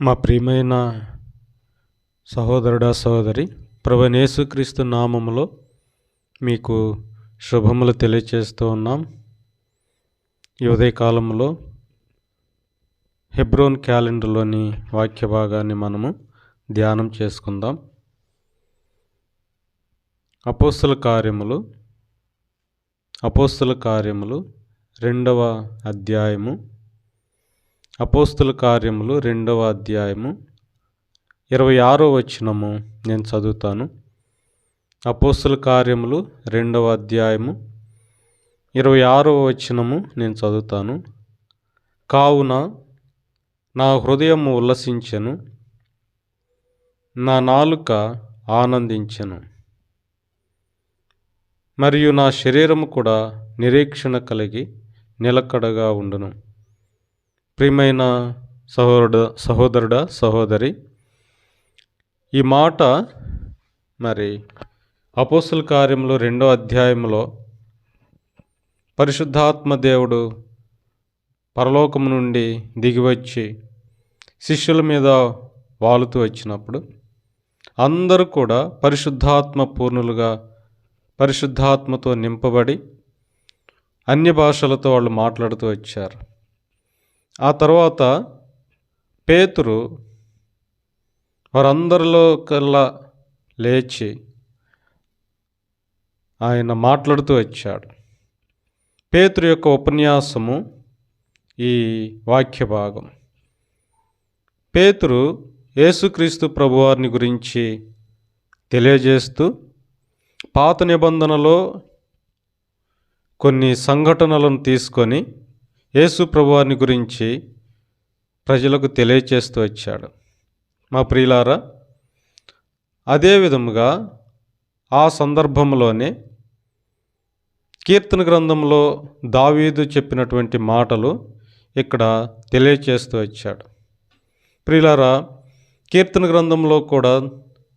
మా ప్రియమైన సహోదరుడా సహోదరి ప్రభనేసుక్రీస్తు నామములో మీకు శుభములు తెలియచేస్తూ ఉన్నాం. ఈ ఉదయకాలంలో హెబ్రోన్ క్యాలెండర్లోని వాక్య భాగాన్ని మనము ధ్యానం చేసుకుందాం. అపోస్తుల కార్యములు అపోస్తుల కార్యములు రెండవ అధ్యాయము అపోస్తుల కార్యములు రెండవ అధ్యాయము ఇరవై ఆరో వచనము నేను చదువుతాను. అపోస్తుల కార్యములు రెండవ అధ్యాయము ఇరవై ఆరో వచనము నేను చదువుతాను. కావున నా హృదయము ఉల్లసించెను నా నాలుక ఆనందించెను మరియు నా శరీరము కూడా నిరీక్షణ కలిగి నిలకడగా ఉండును. ప్రియమైన సహోదరుడ సహోదరుడా సహోదరి ఈ మాట మరి అపోసుల కార్యంలో రెండో అధ్యాయంలో పరిశుద్ధాత్మ దేవుడు పరలోకం నుండి దిగివచ్చి శిష్యుల మీద వాలుతూ వచ్చినప్పుడు అందరూ కూడా పరిశుద్ధాత్మ పూర్ణులుగా పరిశుద్ధాత్మతో నింపబడి అన్య భాషలతో వాళ్ళు మాట్లాడుతూ వచ్చారు. ఆ తర్వాత పేతురు వారందరిలో కల్లా లేచి ఆయన మాట్లాడుతూ వచ్చాడు. పేతురు యొక్క ఉపన్యాసము ఈ వాక్య భాగం. పేతురు యేసుక్రీస్తు ప్రభువారిని గురించి తెలియజేస్తూ పాత నిబంధనలో కొన్ని సంఘటనలను తీసుకొని యేసు ప్రభువారిని గురించి ప్రజలకు తెలియచేస్తూ వచ్చాడు. మా ప్రియులారా అదే విధముగా ఆ సందర్భంలోనే కీర్తన గ్రంథంలో దావీదు చెప్పినటువంటి మాటలు ఇక్కడ తెలియచేస్తూ వచ్చాడు. ప్రియులారా కీర్తన గ్రంథంలో కూడా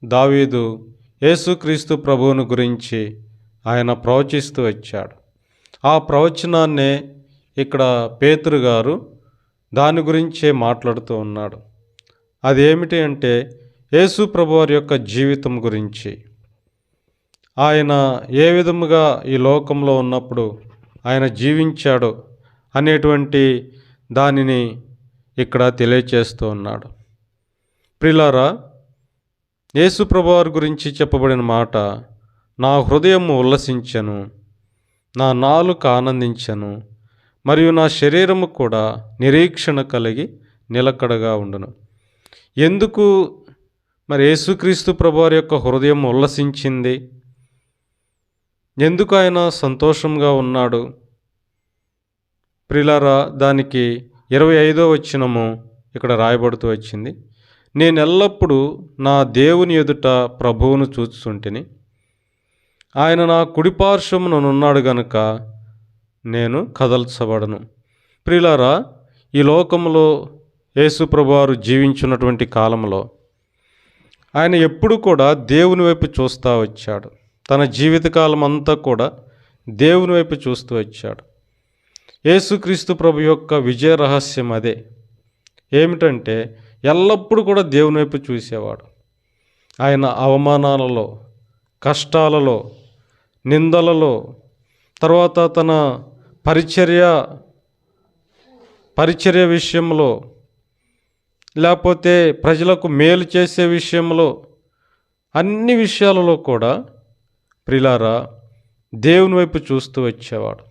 దావీదు యేసుక్రీస్తు ప్రభువుని గురించి ఆయన ప్రవచిస్తూ వచ్చాడు. ఆ ప్రవచనాన్నే ఇక్కడ పేతురు గారు దాని గురించే మాట్లాడుతూ ఉన్నాడు. అదేమిటి అంటే యేసు ప్రభువారి యొక్క జీవితం గురించి. ఆయన ఏ విధముగా ఈ లోకంలో ఉన్నప్పుడు ఆయన జీవించాడు అనేటువంటి దానిని ఇక్కడ తెలియచేస్తూ ఉన్నాడు. ప్రిలారా యేసు ప్రభువారి గురించి చెప్పబడిన మాట నా హృదయం ఉల్లసించను నా నాలుక ఆనందించను మరియు నా శరీరము కూడా నిరీక్షణ కలిగి నిలకడగా ఉండును. ఎందుకు మరి యేసుక్రీస్తు ప్రభువారి యొక్క హృదయం ఉల్లసించింది? ఎందుకు ఆయన సంతోషంగా ఉన్నాడు? ప్రిలారా దానికి ఇరవై ఐదో వచ్చినము ఇక్కడ రాయబడుతూ వచ్చింది. నేను ఎల్లప్పుడూ నా దేవుని ఎదుట ప్రభువును చూస్తుంటిని ఆయన నా కుడిపార్శ్వముననున్నాడు గనుక నేను కదల్చబడను. ప్రిలారా ఈ లోకంలో యేసుప్రభువారు జీవించున్నటువంటి కాలంలో ఆయన ఎప్పుడు కూడా దేవుని వైపు చూస్తూ వచ్చాడు. తన జీవితకాలం అంతా కూడా దేవుని వైపు చూస్తూ వచ్చాడు. యేసుక్రీస్తు ప్రభు యొక్క విజయ రహస్యం అదే. ఏమిటంటే ఎల్లప్పుడూ కూడా దేవుని వైపు చూసేవాడు. ఆయన అవమానాలలో కష్టాలలో నిందలలో తర్వాత తన పరిచర్య పరిచర్య విషయంలో లేకపోతే ప్రజలకు మేలు చేసే విషయంలో అన్ని విషయాలలో కూడా ప్రిలారా దేవుని వైపు చూస్తూ వచ్చేవాడు.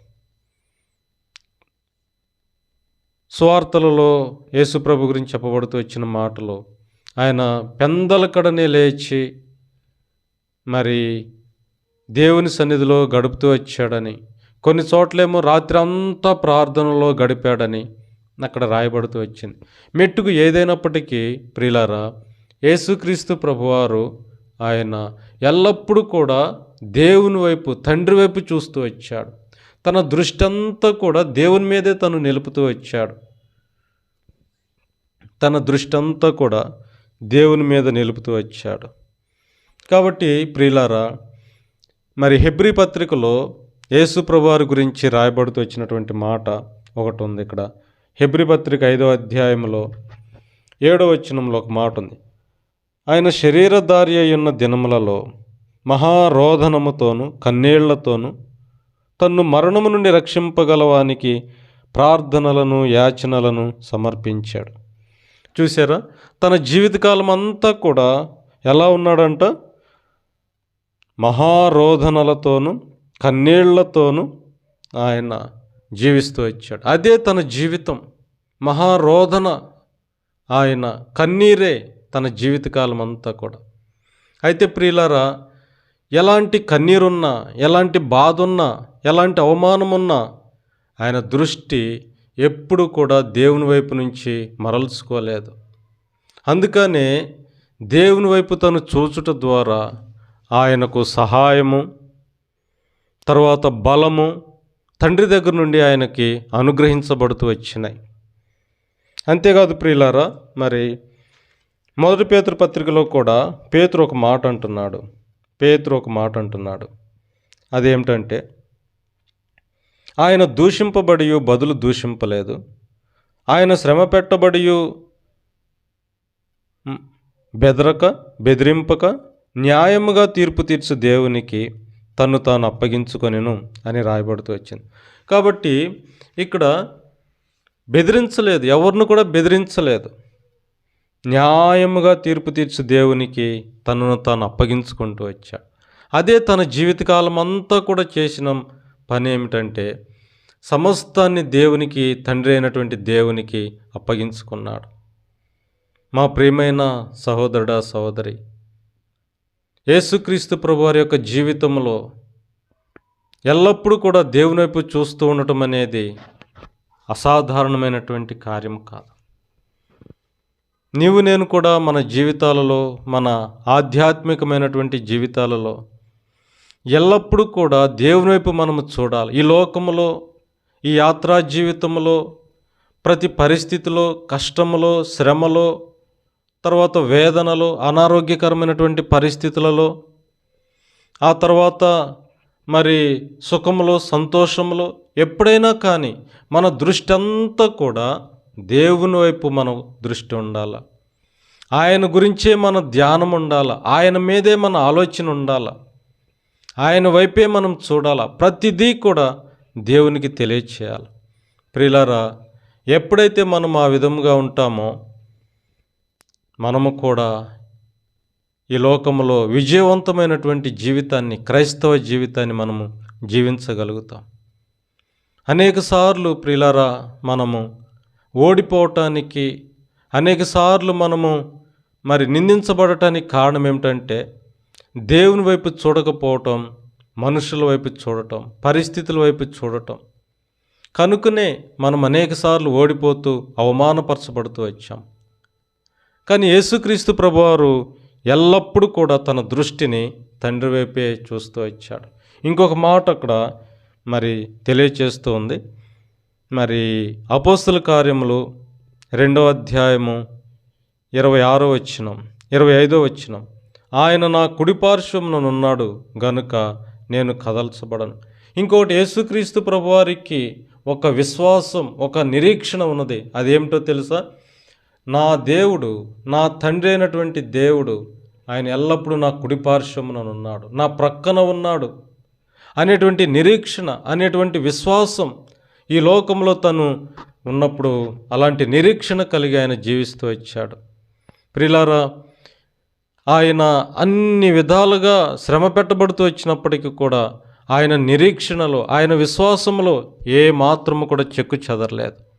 స్వార్థలలో యేసుప్రభు గురించి చెప్పబడుతూ వచ్చిన మాటలు ఆయన పెందల కడనే లేచి మరి దేవుని సన్నిధిలో గడుపుతూ వచ్చాడని కొన్ని చోట్లేమో రాత్రి అంతా ప్రార్థనలో గడిపాడని అక్కడ రాయబడుతూ వచ్చింది. మెట్టుకు ఏదైనప్పటికీ ప్రిలారా యేసుక్రీస్తు ప్రభువారు ఆయన ఎల్లప్పుడూ కూడా దేవుని వైపు తండ్రి వైపు చూస్తూ వచ్చాడు. తన దృష్టి అంతా కూడా దేవుని మీదే తను నిలుపుతూ వచ్చాడు. తన దృష్టి అంతా కూడా దేవుని మీద నిలుపుతూ వచ్చాడు. కాబట్టి ప్రియులారా మరి హెబ్రి పత్రికలో యేసుప్రభువారి గురించి రాయబడుతూ వచ్చినటువంటి మాట ఒకటి ఉంది ఇక్కడ. హెబ్రి పత్రిక ఐదో అధ్యాయంలో ఏడో వచనంలో ఒక మాట ఉంది. ఆయన శరీరధారి అయ్యున్న దినములలో మహారోధనముతోను కన్నీళ్ళతోనూ తన్ను మరణము నుండి రక్షింపగలవానికి ప్రార్థనలను యాచనలను సమర్పించాడు. చూసారా తన జీవితకాలం అంతా కూడా ఎలా ఉన్నాడంట? మహారోధనలతోనూ కన్నీళ్ళతోనూ ఆయన జీవిస్తూ వచ్చాడు. అదే తన జీవితం. మహారోధన ఆయన కన్నీరే తన జీవితకాలం అంతా కూడా. అయితే ప్రియులారా ఎలాంటి కన్నీరున్నా ఎలాంటి బాధ ఉన్నా ఎలాంటి అవమానం ఉన్నా ఆయన దృష్టి ఎప్పుడు కూడా దేవుని వైపు నుంచి మరల్చుకోలేదు. అందుకనే దేవుని వైపు తను చూచుట ద్వారా ఆయనకు సహాయము తర్వాత బలము తండ్రి దగ్గర నుండి ఆయనకి అనుగ్రహించబడుతూ వచ్చినాయి. అంతేకాదు ప్రియులారా మరి మొదటి పేతురు పత్రికలో కూడా పేతురు ఒక మాట అంటున్నాడు. పేతురు ఒక మాట అంటున్నాడు. అదేమిటంటే ఆయన దూషింపబడి బదులు దూషింపలేదు. ఆయన శ్రమ పెట్టబడి బెదరక బెదిరింపక న్యాయముగా తీర్పు తీర్చు దేవునికి తన్ను తాను అప్పగించుకొనిను అని రాయబడుతూ వచ్చింది. కాబట్టి ఇక్కడ బెదిరించలేదు ఎవరిని కూడా బెదిరించలేదు. న్యాయముగా తీర్పు తీర్చు దేవునికి తనను తాను అప్పగించుకుంటూ వచ్చాడు. అదే తన జీవితకాలం అంతా కూడా చేసిన పని ఏమిటంటే సమస్తాన్ని దేవునికి తండ్రి అయినటువంటి దేవునికి అప్పగించుకున్నాడు. మా ప్రియమైన సహోదరుడా సహోదరి యేసుక్రీస్తు ప్రభువారి యొక్క జీవితంలో ఎల్లప్పుడూ కూడా దేవుని వైపు చూస్తూ ఉండటం అనేది అసాధారణమైనటువంటి కార్యం కాదు. నీవు నేను కూడా మన జీవితాలలో మన ఆధ్యాత్మికమైనటువంటి జీవితాలలో ఎల్లప్పుడూ కూడా దేవుని వైపు మనము చూడాలి. ఈ లోకములో ఈ యాత్రా జీవితంలో ప్రతి పరిస్థితిలో కష్టములో శ్రమలో తర్వాత వేదనలు అనారోగ్యకరమైనటువంటి పరిస్థితులలో ఆ తర్వాత మరి సుఖములో సంతోషంలో ఎప్పుడైనా కానీ మన దృష్టి అంతా కూడా దేవుని వైపు మన దృష్టి ఉండాల. ఆయన గురించే మన ధ్యానం ఉండాల. ఆయన మీదే మన ఆలోచన ఉండాల. ఆయన వైపే మనం చూడాల. ప్రతిదీ కూడా దేవునికి తెలియచేయాలి. ప్రిలరా ఎప్పుడైతే మనం ఆ విధముగా ఉంటామో మనము కూడా ఈ లోకంలో విజయవంతమైనటువంటి జీవితాన్ని క్రైస్తవ జీవితాన్ని మనము జీవించగలుగుతాం. అనేకసార్లు ప్రిలరా మనము ఓడిపోవటానికి అనేకసార్లు మనము మరి నిందించబడటానికి కారణం ఏమిటంటే దేవుని వైపు చూడకపోవటం మనుషుల వైపు చూడటం పరిస్థితుల వైపు చూడటం. కనుకనే మనం అనేకసార్లు ఓడిపోతూ అవమానపరచబడుతూ వచ్చాం. కానీ యేసుక్రీస్తు ప్రభువారు ఎల్లప్పుడూ కూడా తన దృష్టిని తండ్రి వైపే చూస్తూ వచ్చాడు. ఇంకొక మాట అక్కడ మరి తెలియచేస్తూ ఉంది. మరి అపోస్తుల కార్యములు రెండవ అధ్యాయము ఇరవై ఆరో వచ్చినం ఇరవై ఐదో వచ్చినం ఆయన నా కుడిపార్శ్వముననున్నాడు గనుక నేను కదల్చబడను. ఇంకొకటి యేసుక్రీస్తు ప్రభువారికి ఒక విశ్వాసం ఒక నిరీక్షణ ఉన్నది. అదేమిటో తెలుసా? నా దేవుడు నా తండ్రి అయినటువంటి దేవుడు ఆయన ఎల్లప్పుడూ నా కుడిపార్శ్వముననున్నాడు నా ప్రక్కన ఉన్నాడు. అనేటువంటి నిరీక్షణ అనేటువంటి విశ్వాసం ఈ లోకంలో తను ఉన్నప్పుడు అలాంటి నిరీక్షణ కలిగి ఆయన జీవిస్తూ వచ్చాడు. ప్రిలారా ఆయన అన్ని విధాలుగా శ్రమ పెట్టబడుతూ వచ్చినప్పటికీ కూడా ఆయన నిరీక్షణలో ఆయన విశ్వాసంలో ఏ మాత్రము కూడా చెక్కు చెదరలేదు.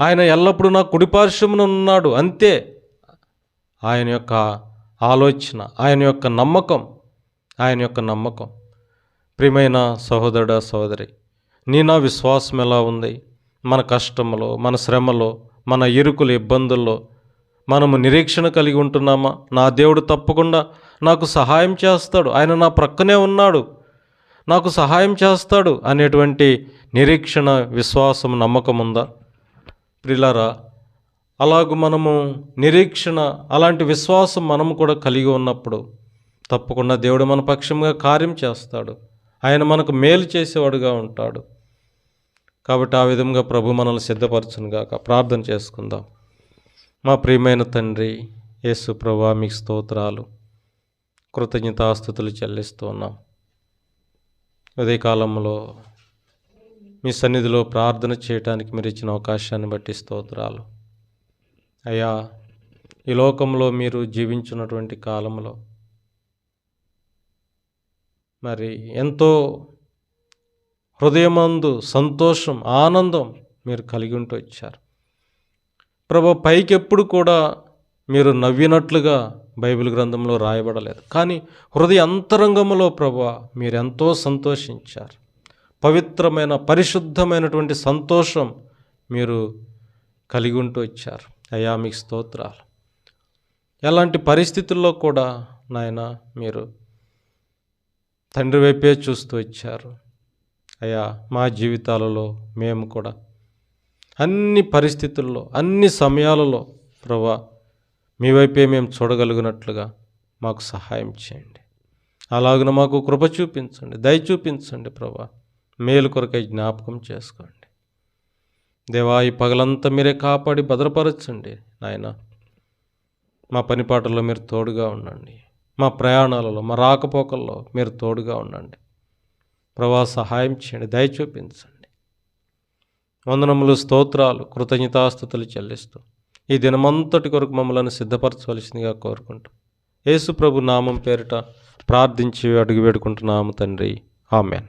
ఆయన ఎల్లప్పుడూ నా కుడిపార్శ్వమున ఉన్నాడు. అంతే. ఆయన యొక్క ఆలోచన ఆయన యొక్క నమ్మకం ఆయన యొక్క నమ్మకం. ప్రియమైన సహోదరుడ సహోదరి నీ నా విశ్వాసం ఎలా ఉంది? మన కష్టంలో మన శ్రమలో మన ఇరుకుల ఇబ్బందుల్లో మనము నిరీక్షణ కలిగి ఉంటున్నామా? నా దేవుడు తప్పకుండా నాకు సహాయం చేస్తాడు. ఆయన నా ప్రక్కనే ఉన్నాడు. నాకు సహాయం చేస్తాడు అనేటువంటి నిరీక్షణ విశ్వాసం నమ్మకం ఉందా? ప్రిలారా అలాగ మనము నిరీక్షణ అలాంటి విశ్వాసం మనము కూడా కలిగి ఉన్నప్పుడు తప్పకుండా దేవుడు మన పక్షంగా కార్యం చేస్తాడు. ఆయన మనకు మేలు చేసేవాడుగా ఉంటాడు. కాబట్టి ఆ విధంగా ప్రభు మనల్ని సిద్ధపరచునుగాక. ప్రార్థన చేసుకుందాం. మా ప్రియమైన తండ్రి యేసు ప్రభా మీకు స్తోత్రాలు. కృతజ్ఞతాస్థుతులు చెల్లిస్తూ ఉన్నాం ఉదయకాలంలో మీ సన్నిధిలో ప్రార్థన చేయటానికి మీరు ఇచ్చిన అవకాశాన్ని బట్టి స్తోత్రాలు. అయ్యా ఈ లోకంలో మీరు జీవించున్నటువంటి కాలంలో మరి ఎంతో హృదయమందు సంతోషం ఆనందం మీరు కలిగి ఉంటూ వచ్చారు. ప్రభు పైకెప్పుడు కూడా మీరు నవ్వినట్లుగా బైబిల్ గ్రంథంలో రాయబడలేదు. కానీ హృదయ అంతరంగంలో ప్రభు మీరు ఎంతో సంతోషించారు. పవిత్రమైన పరిశుద్ధమైనటువంటి సంతోషం మీరు కలిగి ఉంటూ వచ్చారు. అయ్యా మీకు స్తోత్రాలు. ఎలాంటి పరిస్థితుల్లో కూడా నాయన మీరు తండ్రి వైపే చూస్తూ వచ్చారు. అయ్యా మా జీవితాలలో మేము కూడా అన్ని పరిస్థితుల్లో అన్ని సమయాలలో ప్రభా మీ వైపే మేము చూడగలిగినట్లుగా మాకు సహాయం చేయండి. అలాగున మాకు కృప చూపించండి దయ చూపించండి ప్రభా. మేలు కొరకై జ్ఞాపకం చేసుకోండి. దేవా ఈ పగలంతా మీరే కాపాడి భద్రపరచండి. నాయన మా పనిపాటల్లో మీరు తోడుగా ఉండండి. మా ప్రయాణాలలో మా రాకపోకల్లో మీరు తోడుగా ఉండండి. ప్రభా సహాయం చేయండి దయ చూపించండి. వందనములు స్తోత్రాలు కృతజ్ఞతాస్థుతులు చెల్లిస్తూ ఈ దినమంతటి కొరకు మమ్మల్ని సిద్ధపరచవలసిందిగా కోరుకుంటూ యేసు ప్రభు నామం పేరిట ప్రార్థించి అడుగు వేడుకుంటున్నాము తండ్రి. ఆమెన్.